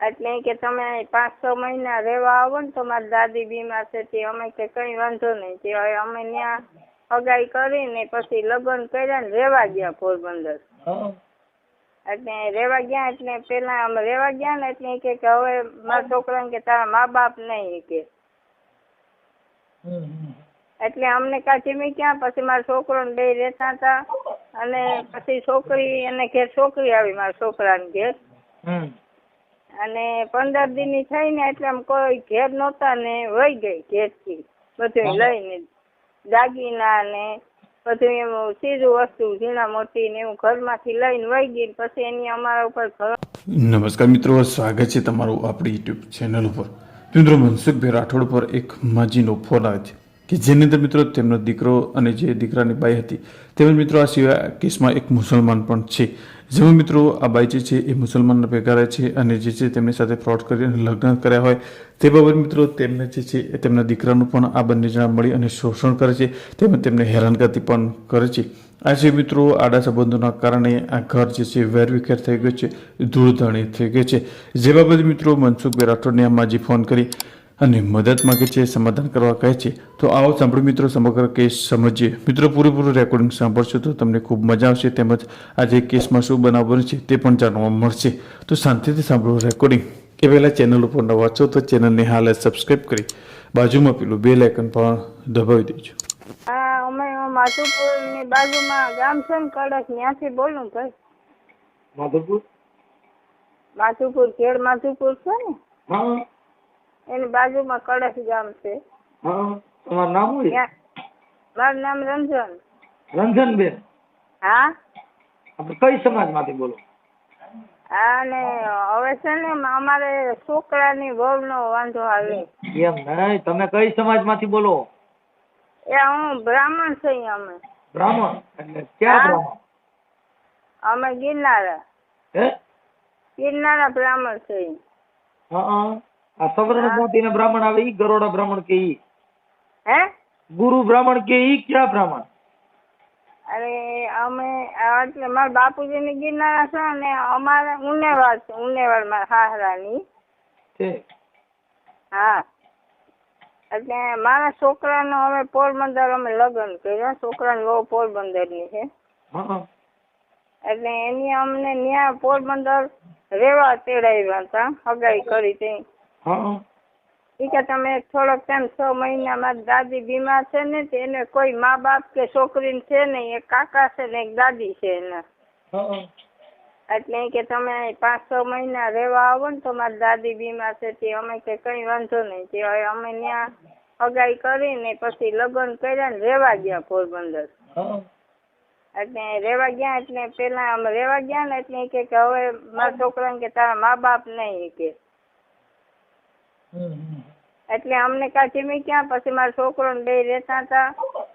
એટલે કે તમે પાંચ છ મહિના રહેવા આવો ને તો મારી દાદી બીમાર છે તે અમે કે કંઈ વાંધો નહીં. તે હવે અમે ત્યાં અગાઈ કરીને પછી લગ્ન કર્યા ને રહેવા ગયા પોરબંદર. એટલે રહેવા ગયા એટલે પેલા અમે રહેવા ગયા ને એટલે કે હવે મારા છોકરાને કે તારા મા બાપ નહીં કે. એટલે અમને કાઢી ક્યાં પછી મારા છોકરો ને બે રહેતા હતા અને પછી છોકરી એને ઘેર છોકરી આવી મારા છોકરાને ઘેર. હમ. અને પંદર દિનની થઈને એટલે આમ કોઈ ઘેર નહોતા ને વહી ગઈ ઘેરથી. બધું લઈને દાગીના ને બધું એમ સીધું વસ્તુ ઝીણા મોટી ને એવું ઘરમાંથી લઈને વહી ગઈ પછી એની અમારા ઉપર ઘર નમસ્કાર મિત્રો સ્વાગત છે તમારું આપણી યુટ્યુબ ચેનલ ઉપર. મિત્રો મનસુખભાઈ રાઠોડ પર એક માજીનો ફોન આવે છે કે જેની અંદર મિત્રો તેમનો દીકરો અને જે દીકરાની બાઈ હતી. તેમજ મિત્રો આ સિવાય કેસમાં એક મુસલમાન પણ છે. જેમાં મિત્રો આ બાઈ જે છે એ મુસલમાનના ભેગા રહે છે અને જે છે તેમની સાથે ફ્રોડ કરી અને લગ્ન કર્યા હોય, તે બાબત મિત્રો તેમને જે છે એ તેમના દીકરાનું પણ આ બંને જણા મળી અને શોષણ કરે છે. તેમજ તેમને હેરાનગતિ પણ કરે છે. આ છે મિત્રો આડા સંબંધોના કારણે આ ઘર જે છે વેરવિખેર થઈ ગયું છે, ધૂળધાણી થઈ ગઈ છે. જે બાબત મિત્રો મનસુખભાઈ રાઠોડને આ માજી ફોન કરી અને મદદ માગે છે સમાધાન કરવા કહે છે તો આવો સાંભળો મિત્રો સમગ્ર કેસ સમજીએ. મિત્રો પૂરેપૂરું રેકોર્ડિંગ સાંભળશો તો તમને ખૂબ મજા આવશે તેમજ આજે કેસમાં શું બનાવવાનું છે તે પણ જાણવા મળશે. તો શાંતિથી સાંભળો રેકોર્ડિંગ એ પહેલાં ચેનલ ઉપર નવા છો તો ચેનલને હાલ સબસ્ક્રાઈબ કરી બાજુમાં પેલું બે લાઇકન પણ દબાવી દેજો. હા અમે માધુપુરની બાજુમાં ગામ છે ને કડક ત્યાંથી બોલું ભાઈ. માધુપુર? માધુપુર ખેડ માધુપુર છે ને? હા. એની બાજુમાં કડક ગામ છે. તમારું નામ શું મારું નામ રંજન. રંજનબેન. હા? આપણે કઈ સમાજમાંથી બોલો? અને હવે છે ને અમારે છોકરાની વહુનો વાંધો આવે. એમ નહીં તમે કઈ સમાજમાંથી બોલો? એ હું બ્રાહ્મણ છું અમે. બ્રાહ્મણ? એટલે ક્યાં બ્રાહ્મણ? અમે ગિરનારા. હે? ગિરનારા બ્રાહ્મણ છું હા હા. આ સવર્ણ જ્ઞાતિના બ્રાહ્મણ આવે ઈ ગરોડા બ્રાહ્મણ કે ઈ? હે? ગુરુ બ્રાહ્મણ કે ઈ ક્યાં બ્રાહ્મણ? અરે અમે એટલે મારા બાપુજીની ગિરનારા છે ને અમારે ઉનેવાર છે ઉનેવાર મારા હાહરાની. હા. એટલે મારા છોકરાનો હવે પોરબંદર અમે લગ્ન કર્યા છોકરાની પોરબંદરની છે. એટલે એની અમને ન્યા પોરબંદર રેવા તેડાવ્યા હતા હગાઈ કરી તે. હા. કે તમે થોડોક ટાઈમ છ મહિના મારી દાદી બીમાર છે ને એને કોઈ મા બાપ કે છોકરી છે ને એક કાકા છે ને એક દાદી છે એના. એટલે કે તમે પાંચ છ મહિના રહેવા આવો ને તો મારી દાદી બીમાર છે તે અમે કે કઈ વાંધો નહીં તે હવે અમે ત્યાં અગાઈ કરીને પછી લગ્ન કર્યા ને રહેવા ગયા પોરબંદર. એટલે રહેવા ગયા એટલે પેલા અમે રહેવા ગયા ને એટલે કે હવે મારા છોકરાને કે તારા મા બાપ નહીં કે. એટલે અમને કાઢી ક્યાં? પછી મારા છોકરો ને બે રહેતા હતા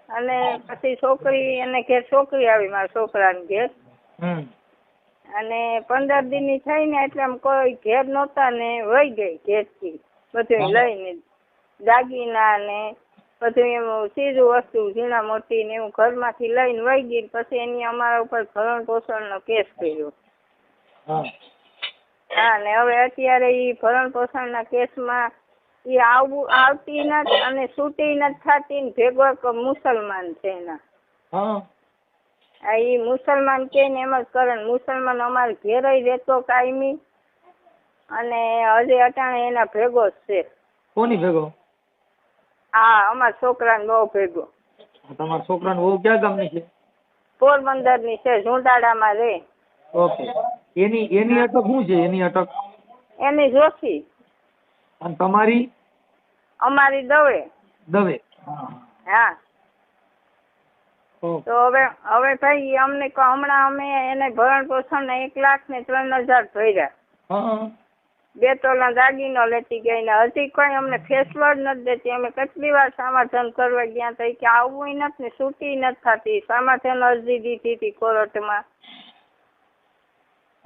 અને પછી છોકરી એને ઘેર છોકરી આવી મારા છોકરાને ઘેર. અને પંદર દિનની થઈને એટલે આમ કોઈ ઘેર નહોતા ને વહી ગઈ ઘેરથી. બધું લઈને દાગીના ને બધું એમ સીધું વસ્તુ ઝીણા મોટી ને એવું ઘરમાંથી લઈને વહી ગઈ પછી એની અમારા ઉપર ભરણ પોષણનો કેસ કર્યો. હા ને હવે અત્યારે ઈ ભરણ પોષણના કેસમાં ઈ આવું આવતી નથી અને છૂટી નથી થતી ને ભેગો મુસલમાન છે એના. હા. ઈ મુસલમાન કે ને એમ જ કરે મુસલમાન અમારે ઘેર રહેતો કાયમી અને હજી અટાણે એના ભેગો જ છે. કોની ભેગો? હા અમારા છોકરાને બહુ ભેગો. તમારા છોકરાને વહુ ક્યાં ગામની છે? પોરબંદરની છે ઝુંડાડામાં રહે ઓકે. એની એની અટક શું છે? એની અટક? એની જોશી. અને તમારી? અમારી દવે. દવે. હા. તો હવે હવે ભાઈ અમને હમણાં અમે એને ભરણ પોષણ એક લાખ ને ત્રણ હજાર ભર્યા. બે તોલા દાગીનો લેતી ગઈ ને હજી કોઈ અમને ફેસલો જ નથી દેતી. અમે કેટલી વાર સમાધાન કરવા ગયા તો કે આવવું નથી ને છૂટી નથી થતી. સમાધાન અરજી દીધી હતી કોર્ટમાં.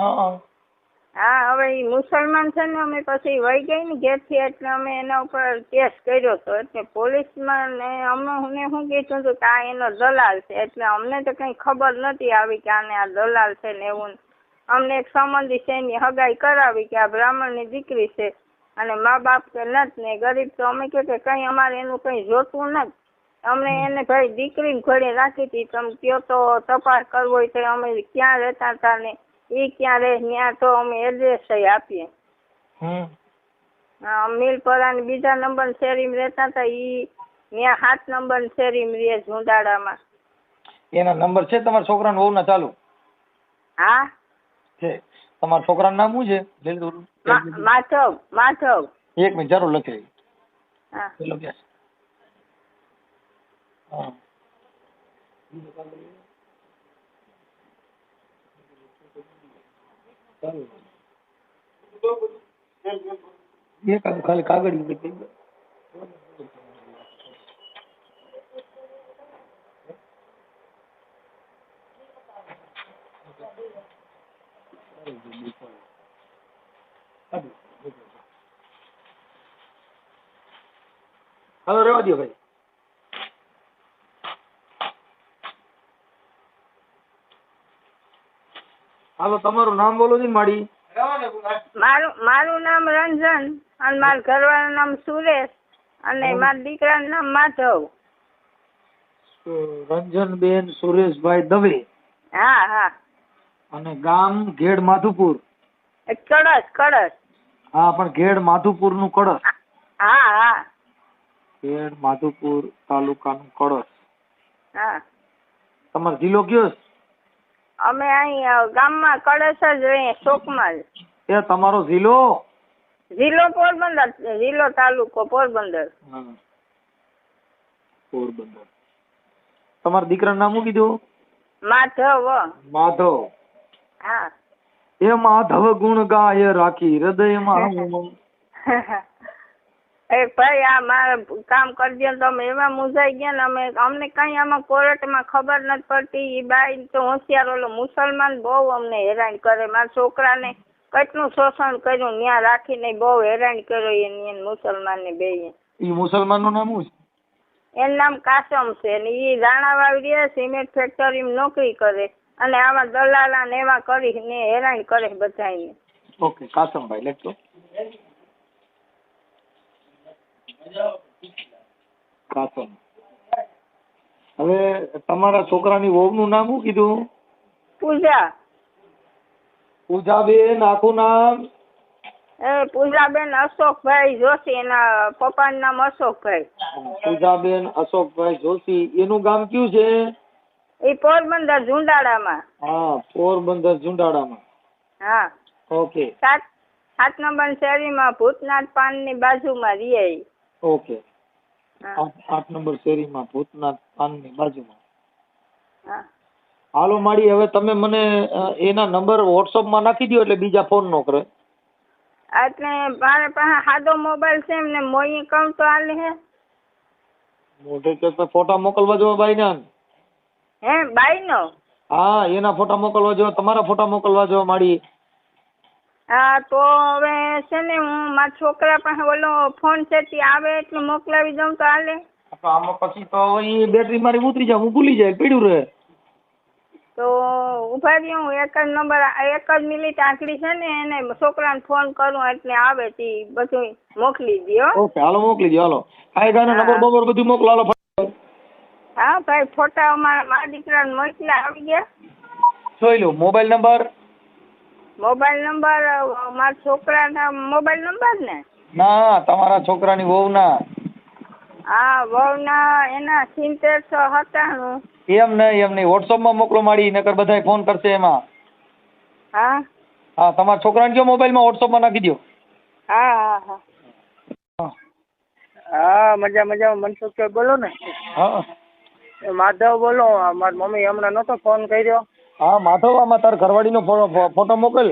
હા હા. હવે એ મુસલમાન છે ને, અમે પછી વહી ગઈ ને ઘેરથી, એટલે અમે એના ઉપર કેસ કર્યો હતો એટલે પોલીસમાં ને અમને શું કીધું હતું કે આ એનો દલાલ છે. એટલે અમને તો કંઈ ખબર નથી આવી કે આને આ દલાલ છે ને એવું. અમને એક સંબંધી છે એની હગાઈ કરાવી કે આ બ્રાહ્મણની દીકરી છે. અને મા બાપ કે નથી ને, ગરીબ તો અમે કે કંઈ અમારે એનું કંઈ જોતું નથી. અમને એને ભાઈ દીકરી ઘોડે રાખી હતી. તમે કયો તો તપાસ કરવો હોય તો અમે ક્યાં રહેતા હતા ને? એ ક્યાં રહે ત્યાં તો અમે એડ્રેસ આપીએ. હમ. હા, મિલપરાની બીજા નંબર શેરીમાં રહેતા હતા ઈ ત્યાં સાત નંબર શેરીમાં રહે ઝુંડાડામાં એના નંબર છે તમારા છોકરાના વહુના ચાલુ? હા. છે. તમારા છોકરાનું નામ શું છે? માધવ માધવ. એક મિનિટ જરૂર લખી હા. પેલો કે હા. એક ખાલી કાગળ હવે રેવા દો ભાઈ. હાલો તમારું નામ બોલો ને માડી. મારું મારું નામ રંજન અને મારા ઘરવાળાનું નામ સુરેશ અને મારા દીકરાનું નામ માધવ. રંજનબેન સુરેશભાઈ દવે? હા હા. અને ગામ ઘેડ માધુપુર? કળશ કળશ. હા પણ ઘેડ માધુપુરનું કળશ. હા હા. ઘેડ માધુપુર તાલુકાનું કળશ. હા. તમારો જિલ્લો કયો છે? અમે અહીં ગામમાં કળશ જ રહીએ ચોકમાં જ. એ તમારો જિલ્લો? જિલ્લો પોરબંદર જિલ્લો તાલુકો પોરબંદર. પોરબંદર. તમારા દીકરાનું નામ શું કીધું? માધવ. માધવ. હા. એ માધવ ગુણ ગાય રાખી હૃદયમાં એ ભાઈ આ મારે કામ કરી દો તો અમે એવા મૂંઝાઈ ગયા ને અમે અમને કઈ આમાં કોર્ટમાં ખબર નથી પડતી. એ બાઈ તો હોશિયાર ઓલો મુસલમાન બહુ અમને હેરાન કરે. મારા છોકરાને કેટલું શોષણ કર્યું ત્યાં રાખીને બહુ હેરાન કર્યો એની મુસલમાન મુસલમાનને બે એ મુસલમાનનું નામ શું છે? એનું નામ કાસમ છે ને એ રાણાવાળી રહે સિમેન્ટ ફેક્ટરીમાં નોકરી કરે અને આવા દલાલા ને એવા કરીને હેરાન કરે બધાને ઓકે કાસમભાઈ લખજો કાસમ હવે તમારા છોકરાની વહુનું નામ શું કીધું? પૂજા. પૂજાબેન આખું નામ? પૂજાબેન અશોકભાઈ જોશી એના પપ્પાનું નામ અશોકભાઈ. પૂજાબેન અશોકભાઈ જોશી. એનું ગામ કયું છે? એ પોરબંદર ઝુંડાળામાં. હા પોરબંદર ઝુંડાળામાં. હા. ઓકે. સાત સાત નંબર શેરીમાં ભૂતનાથ પાનની બાજુમાં રહીએ. ઓકે. આઠ નંબર શેરીમાં ભૂતનાથ પાનની બાજુમાં. હા. હાલો માડી હવે તમે મને એના નંબર વોટ્સઅપમાં નાખી દો એટલે બીજા ફોન નો કરે. એટલે મારે પાસે સાદો મોબાઈલ છે એમને મોઈ કહું તો હાલે હે. મોઢે કે ફોટા મોકલવા જો બાઈના હે બાઈનો હા એના ફોટા મોકલવા જો તમારા ફોટા મોકલવા જો માડી હા તો હવે છે ને હું મારા છોકરા પાસે ઓલો ફોન છે તે આવે એટલે મોકલાવી દઉં તો હાલે. તો આમાં પછી તો એ બેટરી મારી ઉતરી જાય હું ભૂલી જાય પડ્યું રહે. તો ઊભા રહ્યો હું એક જ નંબર એક જ મિનિટ આંકડી છે ને એને છોકરાને ફોન કરું એટલે આવે તે બધું મોકલી દો ઓકે હાલો મોકલી દો હાલો. કાંઈ ગાને નંબર બબર બધું મોકલો હાલો હા ભાઈ ફોટા અમારા મારા દીકરાને મોકલા આવી ગયા. જોઈ લો મોબાઈલ નંબર મોબાઈલ નંબર મારા છોકરાના મોબાઈલ નંબર ને? ના તમારા છોકરાની વહુના. હા વહુના એના સિત્તેર સો સત્તાણું. એમ નહીં એમ નહીં. વોટ્સઅપમાં મોકલો માડી નકર બધાય ફોન કરશે એમાં. હા? હા તમારા છોકરાને કયો મોબાઈલમાં વોટ્સઅપમાં નાખી દો હા હા હા. હા. મજા મજા. મનસુખભાઈ બોલો ને. હા. માધવ બોલો. મારી મમ્મી હમણાં નહોતો ફોન કર્યો. હા માધવ આમાં તાર ઘરવાળીનો ફો- ફો- ફોટો મોકલ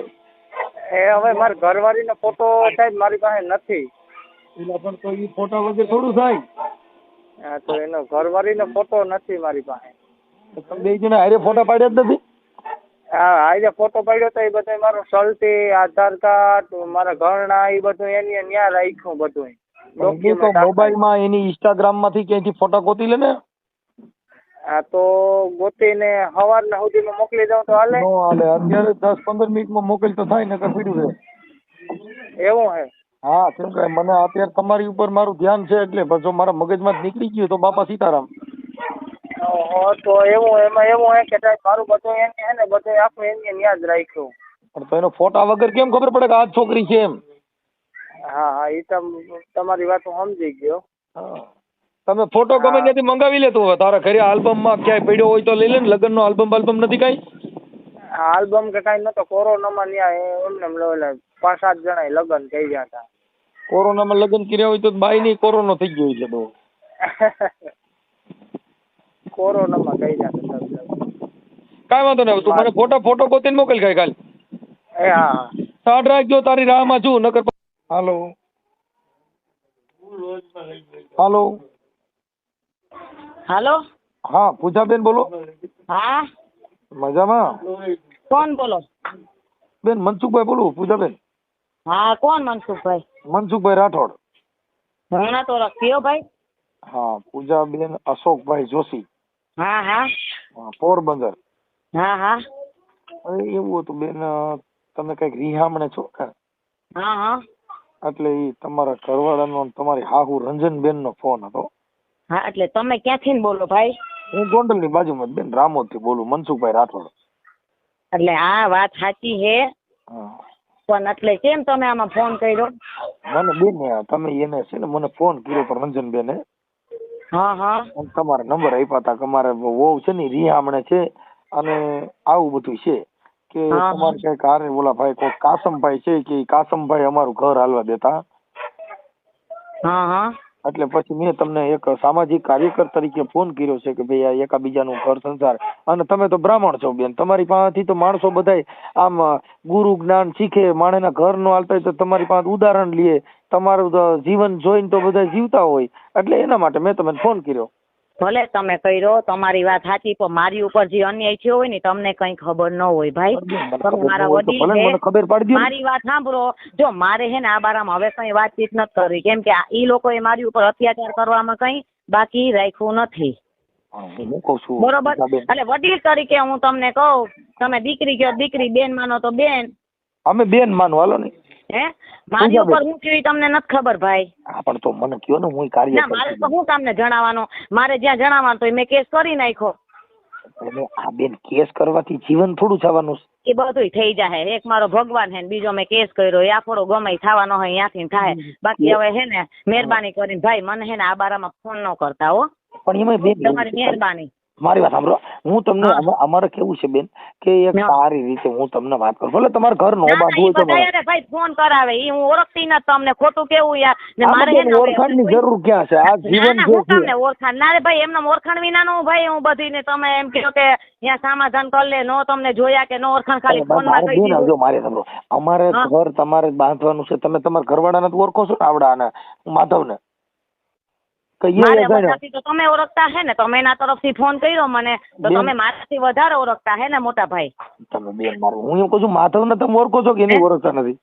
એ હવે મારી ઘરવાળીનો ફોટો સાહેબ મારી પાસે નથી. એટલે પણ તો એ ફોટા વગર થોડું થાય. હા તો એનો ઘરવાળીનો ફોટો નથી મારી પાસે. તમે બે જણા હારે ફોટા પાડ્યા જ નથી? હા આજે ફોટો પાડ્યો તો એ બધું મારો સલટી આધાર કાર્ડ મારા ઘરના એ બધું એની ન્યા રાખ્યું બધું હું તો મોબાઈલમાં એની ઇન્સ્ટાગ્રામમાંથી ક્યાંયથી ફોટો ગોતી લે ને? હા તો ગોતીને સવારના સુધીમાં મોકલી દઉં તો હાલે? નો હાલે. અત્યારે દસ પંદર મિનિટમાં મોકલ તો થાય નકર પીડ્યું છે એવું હે? હા કેમ કે મને અત્યારે તમારી ઉપર મારું ધ્યાન છે એટલે જો મારા મગજમાં નીકળી ગયું તો બાપા સીતારામ. તો એવું એમાં એવું હે કે સાહેબ મારું બધું એને હે ને બધું આખું એને યાદ રાખ્યું. પણ તો એનો ફોટા વગર કેમ ખબર પડે કે આ છોકરી છે એમ? હા હા એ તમ તમારી વાત હું સમજી ગયો. હા. તમે ફોટો ગમે ત્યાંથી મંગાવી લેતો હવે તારા ઘરે આલ્બમમાં ક્યાંય પડ્યો હોય તો લઈ લે ને લગ્નનો આલ્બમ બાલ્બમ નથી કાંઈ? આ આલ્બમ કે કાંઈ નતો કોરોનામાં ત્યાં એમને એમ ઓલા પાંચ સાત જણા લગ્ન થઈ ગયા હતા. કોરોનામાં લગ્ન કર્યા હોય તો બાઈ ની કોરોનો થઈ ગયો એટલે તો કોરોનામાં થઈ ગયા. કાંઈ વાંધો નહીં તું મને ફોટો ફોટો ગોતીને મોકલ કાંઈ કાલ. એ હા. હા સાઠ રાખજો તારી રાહમાં છું નકર હાલો. હાલો. હાલો? હા પૂજાબેન બોલો. હા? મજામાં? કોણ બોલો? બેન મનસુખભાઈ બોલું પૂજાબેન. હા કોણ મનસુખભાઈ? મનસુખભાઈ રાઠોડ. ઘણા તો રખ્યો ભાઈ? હા પૂજાબેન અશોકભાઈ જોશી. હા હા. પોરબંદર. હા હા. અરે એવું હતું બેન તમે કંઈક રિહામણે છો ને હા હા. એટલે ઈ તમારા ઘરવાળાનો ને તમારી હાહુ રંજનબેન નો ફોન હતો. હા એટલે તમે ક્યાંથી બોલો ભાઈ? હું ગોંડલની બાજુમાં જ બેન રામોદથી બોલું મનસુખભાઈ રાઠોડ. એટલે આ વાત સાચી છે? પણ એટલે કેમ તમે આમાં ફોન કર્યો? મને બેન તમે એને છે ને મને ફોન કર્યો પણ રંજનબેને. હા હા. તમારો નંબર આપ્યા હતા તમારે વહુ છે ને રિયામણે છે અને આવું બધું છે કે. તમારે કઈ હારે બોલા ભાઈ કોઈ કાસમભાઈ છે કે કાસમભાઈ અમારું ઘર હાલવા દેતા. હા હા. એટલે પછી મેં તમને એક સામાજિક કાર્યકર તરીકે ફોન કર્યો છે કે ભાઈ આ એકાબીજાનું ઘર સંસાર. અને તમે તો બ્રાહ્મણ છો બેન. તમારી પાસેથી તો માણસો બધાય આમ ગુરુ જ્ઞાન શીખે, માણેના ઘર નો હાલતા હોય તો તમારી પાસે ઉદાહરણ લે. તમારું જીવન જોઈને તો બધા જીવતા હોય. એટલે એના માટે મેં તમને ફોન કર્યો. ભલે તમે કર્યો તમારી વાત સાચી પણ મારી ઉપર જે અન્યાય થયો હોય ને તમને કઈ ખબર ન હોય ભાઈ. તમે મારા વડીલ છે. મારી વાત સાંભળો. જો મારે હે ને આ બારામાં હવે કઈ વાતચીત નથી કરવી. કેમ કે ઈ ઈ લોકોએ મારી ઉપર અત્યાચાર કરવામાં કઈ બાકી રાખ્યું નથી. છું? બરોબર? એટલે વડીલ તરીકે હું તમને કહું તમે દીકરી ગયો દીકરી બેન માનો તો બેન. અમે બેન માનો હાલો ને. હે? મારી ઉપર હું કેવી તમને નથી ખબર ભાઈ? હા પણ તો મને કયો ને હું કાર્ય ના મારે તો હું તમને જણાવવાનો? મારે જ્યાં જણાવવાનું તો મેં કેસ કરી નાખ્યો. એટલે આ બેન કેસ કરવાથી જીવન થોડું થવાનું એ બધુંય થઈ જાય એક મારો ભગવાન હે ને બીજો મેં કેસ કર્યો. એ આફોડો ગમે થવાનો હોય ત્યાંથી થાય. બાકી હવે હે ને મહેરબાની કરીને. ભાઈ મને હે ને આ બારામાં ફોન ન કરતા હો. પણ એમાં તમારી. મહેરબાની. મારી વાત સાંભળો. હું તમને અમારે કેવું છે બેન કે એક સારી રીતે હું તમને વાત કરું. ભલે તમારે ઘર નો ના, ના, બાંધવું હોય તો ભાઈ ફોન કરાવે. એ હું ઓળખતી નથી તમને. ખોટું કેવું યાર? ને મારે બેન ને જરૂર ક્યાં છે? આ જીવન ના હું તમને ઓળખાણ. ના રે ભાઈ એમને ઓળખાણ વિનાનું ભાઈ હું બધી ને તમે એમ કહો કે ત્યાં સમાધાન કરી લે નો તમને જોયા કે નો ઓળખાણ ખાલી ફોનમાં કહી દીધું. મારે સાંભળો. અમારે ઘર તમારે બાંધવાનું છે. તમે તમારા ઘરવાળાને તો ઓળખો છો ને આવડા ને માધવને? મારે બધાથી તો તમે ઓળખતા હે ને તમે એના તરફથી ફોન કર્યો મને તો. તમે મારાથી વધારે ઓળખતા હે ને મોટા ભાઈ. તમે બેન મારું હું એમ કહું છું માધવને તમે ઓળખો છો કે એને? ઓળખતા નથી?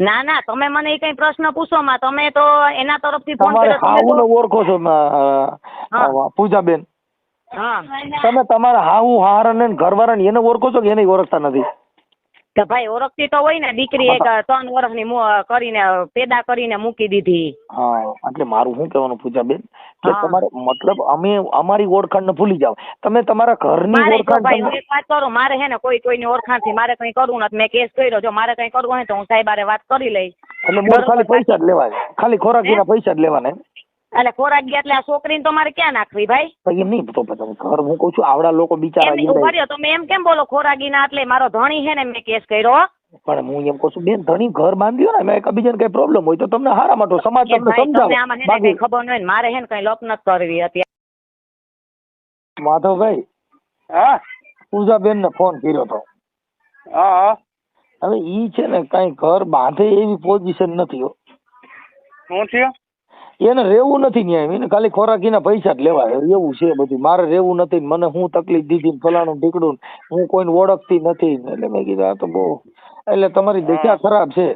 ના ના તમે મને એ કઈ પ્રશ્ન પૂછો માં. તમે તો એના તરફથી ફોન કર્યો હાહુને ઓળખો છો પૂજા બેન. પૂજાબેન હા. તમે તમારા હાહુ હારન ને ઘરવાળાને એને ઓળખો છો કે એને ઓળખતા નથી? તો ભાઈ ઓળખતી તો હોય ને દીકરી એક ત્રણ વર્ષની કરીને પેદા કરીને મૂકી દીધી. હા એટલે મારું શું કહેવાનું પૂજાબેન? કે તમારે મતલબ અમે અમારી ઓળખાણને ભૂલી જાવ તમે તમારા ઘરની ઓળખાણ ભાઈ હું એક વાત કરું મારે હે ને કોઈ કોઈની ઓળખાણથી મારે કઈ કરવું નથી. મેં કેસ કર્યો જો મારે કઈ કરવું હોય તો હું સાહેબ હારે વાત કરી લઈશ. એટલે ખાલી પૈસા જ લેવાય ખાલી ખોરાકીના પૈસા જ લેવાના? એટલે ખોરાક ગયા એટલે આ છોકરીને તો મારે ક્યાં નાખવી ભાઈ? તો એમ નહીં તો ઘર હું કહું છું આવડા લોકો બિચારા એમ ઊભા રહ્યો તમે એમ કેમ બોલો ખોરાકીના એટલે મારો ધણી છે ને મેં કેસ કર્યો પણ હું એમ કહું છું બેન ધણી ઘર બાંધ્યો ને એમાં એકબીજાને કઈ પ્રોબ્લેમ હોય તો તમને હારા માટે સમાજ તમને સમજાવે. ને બાકી ખબર ન હોય ને મારે હે ને કઈ લોપ નથી કરવી અત્યારે. માધવભાઈ હા? પૂજાબેન ને ફોન કર્યો તો. હા હા. હવે ઈ છે ને કઈ ઘર બાંધે એવી પોઝિશન નથી હો. શું થયું? એને રહેવું નથી ન્યાય. એને ખાલી ખોરાકીના પૈસા જ લેવાય એવું છે બધું. મારે રહેવું નથી મને હું તકલીફ દીધી ને ફલાણું ઢીકડું હું કોઈને ઓળખતી નથી એટલે મેં કીધું આ તો બહુ. એટલે તમારી દશા ખરાબ છે.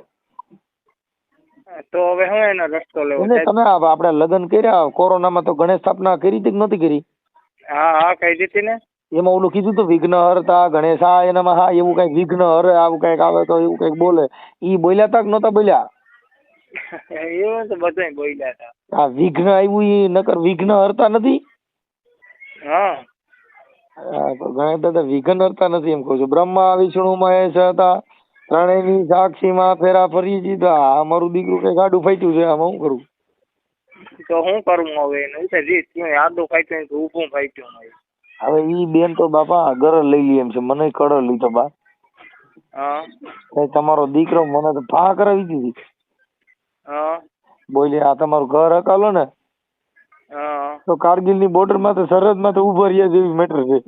તો હવે હું એનો રસ્તો લેવો તમે આપણે લગ્ન કર્યા કોરોનામાં તો ગણેશ સ્થાપના કરી હતી કે નહોતી કરી? હા હા કહી દીધી ને. એમાં ઓલું કીધું તો વિઘ્ન હરતા એનામાં હા એવું કંઈક વિઘ્ન હરે આવું કંઈક આવે તો એવું કંઈક બોલે. ઈ બોલ્યા તા કે નતા બોલ્યા? એવું તો બધા બોલ્યા હતા. આ વિઘ્ન આવ્યું એ નકર વિઘ્ન હરતા નથી? હા. હા, દાદા વિઘ્ન હરતા નથી એમ કહું છું. બ્રહ્મા વિષ્ણુ મહેશ હતા ત્રણેયની સાક્ષીમાં ફેરા ફરી દીધા આ દીકરું કઈ ગાડું ફાટ્યું છે? આમાં શું કરું? તો શું કરવું હવે એનું? છે થયું આડું ફાટ્યું તો ઊભું ફાટ્યું હવે ઈ બેન તો બાપા ગરલ લઈ લે એમ છે. મને કડર લીધો બા. હા. તમારો દીકરો મને તો ફા કરાવી દીધી. હા બોલી આ તમારું ઘર હકાલો ને. તો કારગિલની બોર્ડરમાં તો સરહદમાં તો ઊભો રહ્યા જેવી મેટર છે.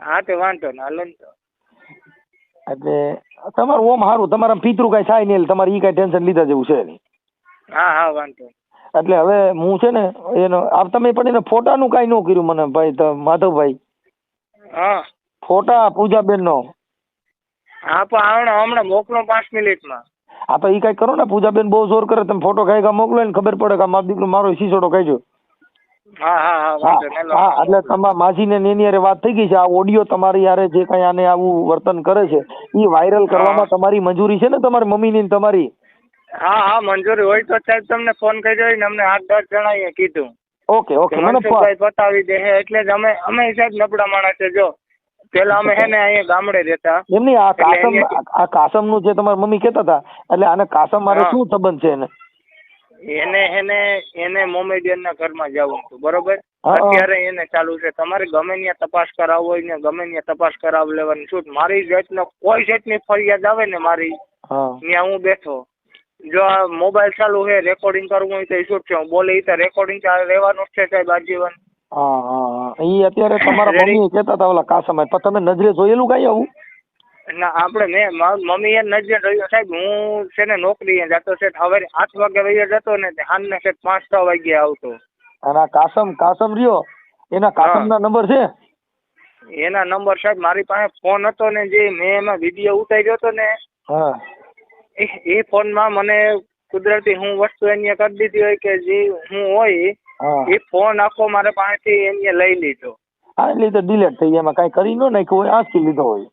હા તો વાંધો ને હાલો ને તો. એટલે તમારું ઓમ સારું તમારા પિતૃ કઈ થાય નહીં તમારે ઈ કઈ ટેન્શન લીધા જેવું છે નહીં. હા હા વાંધો એટલે હવે હું છે ને એનો આ તમે પણ એને ફોટાનું કાંઈ ન કર્યું મને ભાઈ ત- માધવભાઈ. હા. ફોટા પૂજાબેન નો હા પણ હમણાં હમણાં મોકલો પાંચ મિનિટમાં. આ તો ઈ કઈ કરો ને પૂજાબેન બહુ જોર કરે તમે ફોટો ખાઈ કા મોકલો ને ખબર પડે કે મારો દીકરો મારો સીસોડો ખાઈ હા એટલે તમારા માસીને ને એની હારે વાત થઈ ગઈ છે આ ઓડિયો તમારી યારે જે કઈ આને આવું વર્તન કરે છે એ વાયરલ કરવામાં તમારી મંજૂરી છે ને તમારી મમ્મી ને તમારી? હા હા મંજૂરી હોય તો સાહેબ તમને ફોન કર્યો ને અમને આઠ દસ જણાએ કીધું. ઓકે ઓકે મને બતાવી દે એટલે જ અમે અમે સાહેબ નબળા માણસ છે જો. પેલા અમે હે ને અહીંયા ગામડે રહેતા. એમ નહીં આ કાસમ આ કાસમનું જે તમારી મમ્મી કહેતા હતા એટલે આને કાસમ મારે શું સંબંધ છે એને? એને એને એને મોમેડિયન ના ઘરમાં જવું હતું બરોબર? હા, હા. અત્યારે એને ચાલુ છે. તમારે ગમે ત્યાં તપાસ કરાવવો હોય ને ગમે ત્યાં તપાસ કરાવી લેવાની. છૂટ મારી જાતનો કોઈ જાતની ફરિયાદ આવે ને મારી? ત્યાં હું બેઠો. જો આ મોબાઈલ ચાલુ છે રેકોર્ડિંગ કરવું હોય તો એ શું છે? હું બોલે તો રેકોર્ડિંગ રહેવાનું જ છે સાહેબ આજીવન. હા હા ઈ અત્યારે તમારા મમ્મી કહેતા હતા ઓલા કાસમ પણ તમે નજરે જોયેલું કઈ આવું? ના આપણે મેં મમ્મી એ નજરે જોયું. સાહેબ હું છે ને નોકરી જતો છે હવે આઠ વાગે વહી જતો ને સાંજને છે પાંચ છ વાગે આવતો. અને આ કાસમ કાસમ રહ્યો? એના કાસમના નંબર છે? એના નંબર સાહેબ મારી પાસે ફોન હતો ને જે મેં એમાં વીડિયો ઉતાર્યો હતો ને હા. એ એ ફોનમાં મને કુદરતી હું વસ્તુ એની કરી દીધી હોય કે જે હું હોય એ ફોન આખો મારા પાસેથી એને લઈ લીધો. હા એટલે તો ડિલેટ થઈ ગયા એમાં કાંઈ કરી ન નાખ્યું હોય આંચકી લીધો હોય.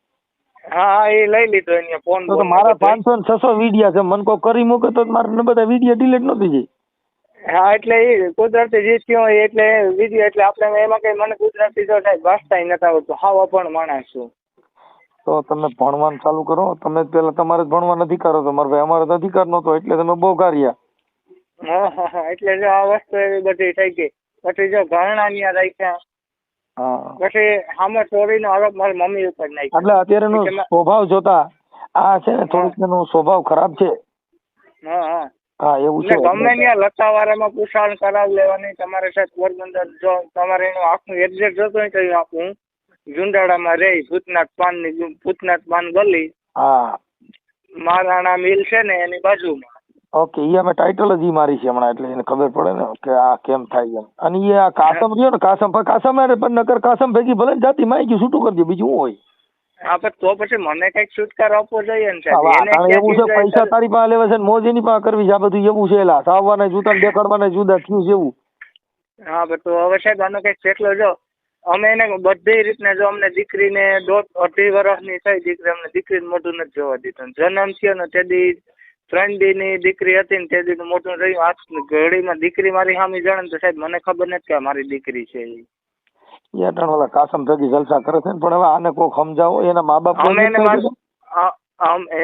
હા એ લઈ લીધો એને ફોન તો મારા પાંચસો ને છસો વિડિયા છે મને કોઈ કરી મૂકે તો મારે બધા વિડિયા ડિલેટ ન થઈ જાય. હા એટલે એ કુદરતી જે કયો એટલે વીડિયો એટલે આપણે એમાં કઈ મને કુદરતી તો સાહેબ વાંચતા નતા આવડતું હાવ અભણ માણસ છું. તો તમે ભણવાનું ચાલુ કરો તમે પેલા તમારે ભણવાનો અધિકાર હતો મારા ભાઈ અમારે અધિકાર નહોતો એટલે તમે બહુ કાર્યા એટલે જો આ વસ્તુ એવી બધી થઈ ગઈ. પછી જો ઘરણા ન્યા રાખ્યા. હા. પછી સામે ચોરીનો આરોપ મારી મમ્મી ઉપર નાખ્યો. એટલે અત્યારેનો સ્વભાવ જોતા આ છે ને થોડીક એનો સ્વભાવ ખરાબ છે. હા હા. હા એવું છે ગમે ત્યાં લતાવાળામાં પૂછાણ કરાવી લેવાની તમારે સાહેબ પોરબંદર જો તમારે એનું આખું એડ્રેસ જોતું હોય તો આપું જુંડાળામાં રહી ભૂતનાથ પાનની ભૂતનાથ પાન ગલી. હા. મહારાણા મિલ છે ને એની બાજુમાં. ઓકે ઈ અમે ટાઇટલ જ ઈ મારી છે હમણાં એટલે એને ખબર પડે ને કે આ કેમ થાય એમ. અને ઈ આ કાસમ રહ્યો ને કાસમ કાસમ હારે પણ નકર કાસમ ભેગી ભલે જાતી માઈ ગયું છૂટું કરજો બીજું શું હોય? હા પણ તો પછી મને કંઈક છુટકારો આપવો જોઈએ ને સાહેબ. એને એવું છે પૈસા તારી પાસે લેવા છે ને મોજ એની પાસે કરવી છે આ બધું એવું છે એલા. સાવવાના જૂતા દેખાડવાના જુદા થયું છે એવું? હા પણ તો હવે સાહેબ આનો કંઈક ફેસલો જો. અમે એને બધી રીતના જો અમને દીકરીને દોઢ અઢી વર્ષની થઈ દીકરી અમને દીકરીને મોઢું નથી જોવા દીધું. જન્મ થયો ને તે દી ત્રણ દીની દીકરી હતી ને તે દી મોઢું રહ્યું આજ ઘડીમાં દીકરી મારી સામે જાણે ને તો સાહેબ મને ખબર નથી કે મારી દીકરી છે. એ. અટાણ ઓલા કાસમ થકી જલસા કરે છે ને પણ હવે આને કોક સમજાવો. એના મા બાપ અમે એને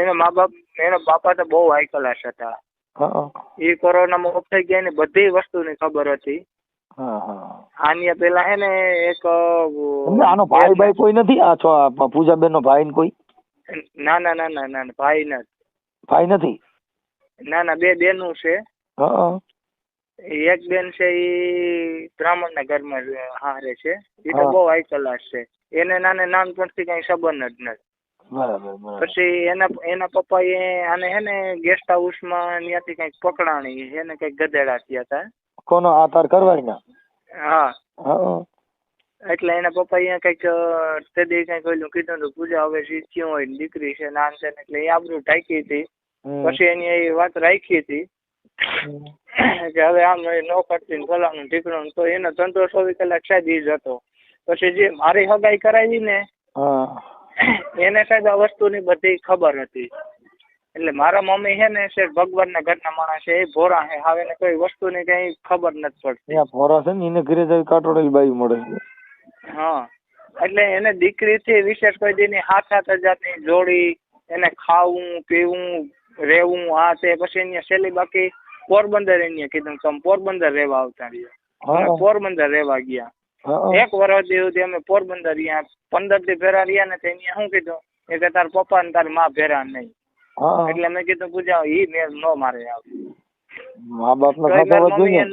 એના મા બાપ એના બાપા તો બહુ હાઈ ક્લાસ હતા. એ કોરોનામાં ઓફ થઈ ગયા ને બધી વસ્તુની ખબર હતી. હા હા. આની પેલા હે ને એક આનો ભાઈ ભાઈ કોઈ નથી? આ પૂજાબેન નો ભાઈ ને કોઈ? ના ના ના ના ના ભાઈ નથી. ભાઈ નથી? ના ના બે બેનું છે. એક બેન છે એ બ્રાહ્મણ ના ઘરમાં માં હારે છે. એ તો. બહુ હાઈ ક્લાસ છે. એને નાને નાનપણથી કઈ સંબંધ જ નથી. બરાબર પછી એના એના પપ્પાએ આને હે ને ગેસ્ટ હાઉસમાં ત્યાંથી કંઈક પકડાણી એને કંઈક ગધેડા થયા હતા. કોનો આ તાર કરવાય ના હા. એટલે એના પપ્પા અહીંયા કંઈક તે દી કંઈક ઓલું કીધું હતું પૂજા હવે શીખ્યું હોય દીકરી છે નાન છે ને એટલે એ આબરું ટાંકી હતી. પછી એની એ વાત રાખી હતી કે હવે આમ નો કરતી ને ફલાણું ઢીકણું તો એનો ધંધો ચોવીસ કલાક સાહેબ જ હતો. પછી જે મારી હગાઈ કરાવી ને એને સાહેબ આ વસ્તુની બધી ખબર હતી. એટલે મારા મમ્મી છે ને શેઠ ભગવાનના ઘરના માણસ છે એ ભોરા છે. હવે એને કોઈ વસ્તુની કઈ ખબર નથી પડતી. ભોરા છે ને એને ઘરે જઈ કાટોડેલી બાઈ મળે હા. એટલે એને દીકરીથી વિશેષ કોઈ દીની હાથ સાત હજારની જોડી એને ખાવું પીવું રહેવું આ તે પછી અહીંયા છેલ્લી બાકી પોરબંદર એને કીધું તમે પોરબંદર રહેવા આવતા રહ્યા. પોરબંદર રહેવા ગયા. એક વર્ષ સુધી અમે પોરબંદર રહ્યા પંદરથી ભેરા રહ્યા ને તો શું કીધું? એ કે તાર પપ્પા ને તારમાં ભેરા નહીં. એટલે મેં કીધું પૂજા ઈ મેં નો મારે આવ્યું મા બાપ ને.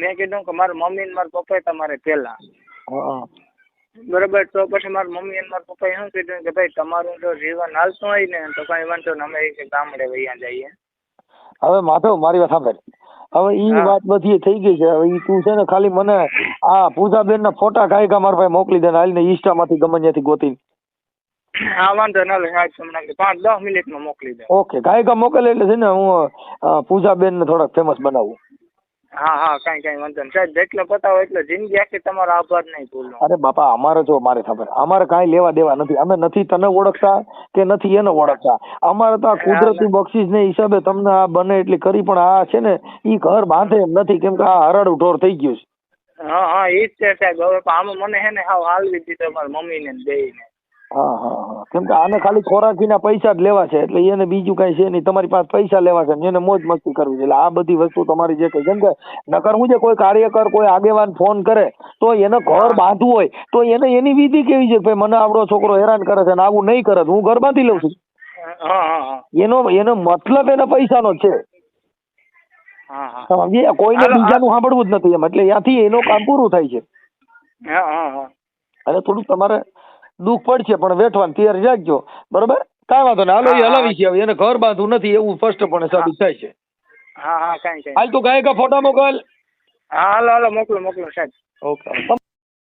મેં કીધું કે મારા મમ્મી ને મારા પપ્પા તમારે પેલા બરોબર તો પછી મારા મમ્મી અને મારા પપ્પાએ શું કીધું કે ભાઈ તમારું જો જીવન હાલતું હોય ને તો કઈ વાંધો ને અમે ગામડે વૈયા જઈએ. હવે માધવ મારી વાત સાંભળ. હવે ઈ વાત બધી થઈ ગઈ છે. હવે ઈ તું છે ને ખાલી મને આ પૂજાબેન ના ફોટા કાંઈ મારા ભાઈ મોકલી દે હાલ ને ઇન્સ્ટા માંથી ગમે ત્યાંથી ગોતી હા વાંધો ના લે સાહેબ તમને પાંચ દસ મિનિટમાં મોકલી દે. ઓકે ગાયકા મોકલે એટલે છે ને હું પૂજાબેન ને થોડાક ફેમસ બનાવું. હા હા કઈ કઈ વાંધો નહીં. સાહેબ જેટલો પતાવો એટલો જિંદગી આખી તમારો આભાર નહીં ભૂલો. અરે બાપા અમારે જો મારે ખબર. અમારે કાંઈ લેવા દેવા નથી. અમે નથી તને ઓળખતા કે નથી એને ઓળખતા. અમારે તો આ કુદરતી બક્ષિસ ને હિસાબે તમને આ બને એટલી કરી પણ આ છે ને ઈ ઘર બાંધે એમ નથી કેમ કે આ હરડ ઢોર થઈ ગયું છે. હા હા એ જ છે સાહેબ. હવે આમાં મને હે ને હાવ હાલવી દીધો મારા મમ્મીને ને બેયને. હા હા હા. કેમ કે આને ખાલી ખોરાકીના પૈસા જ લેવા છે એટલે એને બીજું કઈ છે નહીં. તમારી પાસે પૈસા લેવા છે એને મોજ મસ્તી કરવી છે. એટલે આ બધી વસ્તુ તમારી જે કઈ કેમ કે નકર હું છે કોઈ કાર્યકર કોઈ આગેવાન ફોન કરે તો એને ઘર બાંધવું હોય તો એને એની વિધિ કેવી છે ભાઈ મને આવડો છોકરો હેરાન કરે છે ને આવું નહીં કરે હું ઘર બાંધી લઉં છું. એનો એનો મતલબ એના પૈસાનો છે. સમજી કોઈને બીજાનું સાંભળવું જ નથી એમ. એટલે ત્યાંથી એનું કામ પૂરું થાય છે. અને થોડુંક તમારે દુઃખ પડશે પણ વેઠવાનું તૈયાર રાખજો. બરોબર? કાંઈ વાંધો નહીં. હાલો એ. હલાવી છે હવે. એને ઘર બાંધવું નથી એવું સ્પષ્ટપણે સાબિત થાય છે. હા હા કઈ કઈ. હાલ તું ગાયકા ફોટા મોકલ. હા હાલો હાલો મોકલો મોકલો સાહેબ. ઓકે